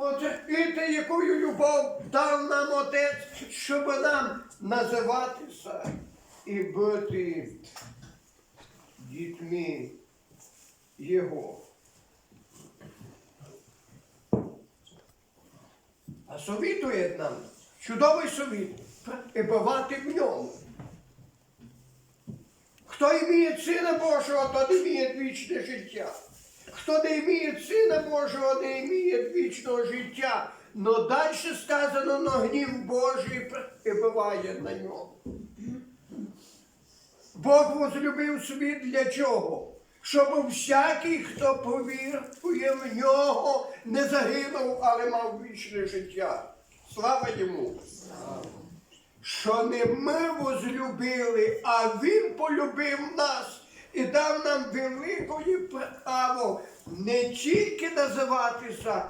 Оце якою любов дав нам Отець, щоб нам називатися і бути дітьми Його. А совітує нам чудовий совіт перебувати в ньому. Хто іміє Сина Божого, то не має вічне життя. Хто не іміє Сина Божого, не іміє вічного життя. Но далі сказано, но гнів Божий прибиває на ньому. Бог возлюбив світ для чого? Щоб всякий, хто повірує в нього, не загинув, але мав вічне життя. Слава йому! Що не ми возлюбили, а Він полюбив нас і дав великої право не тільки називатися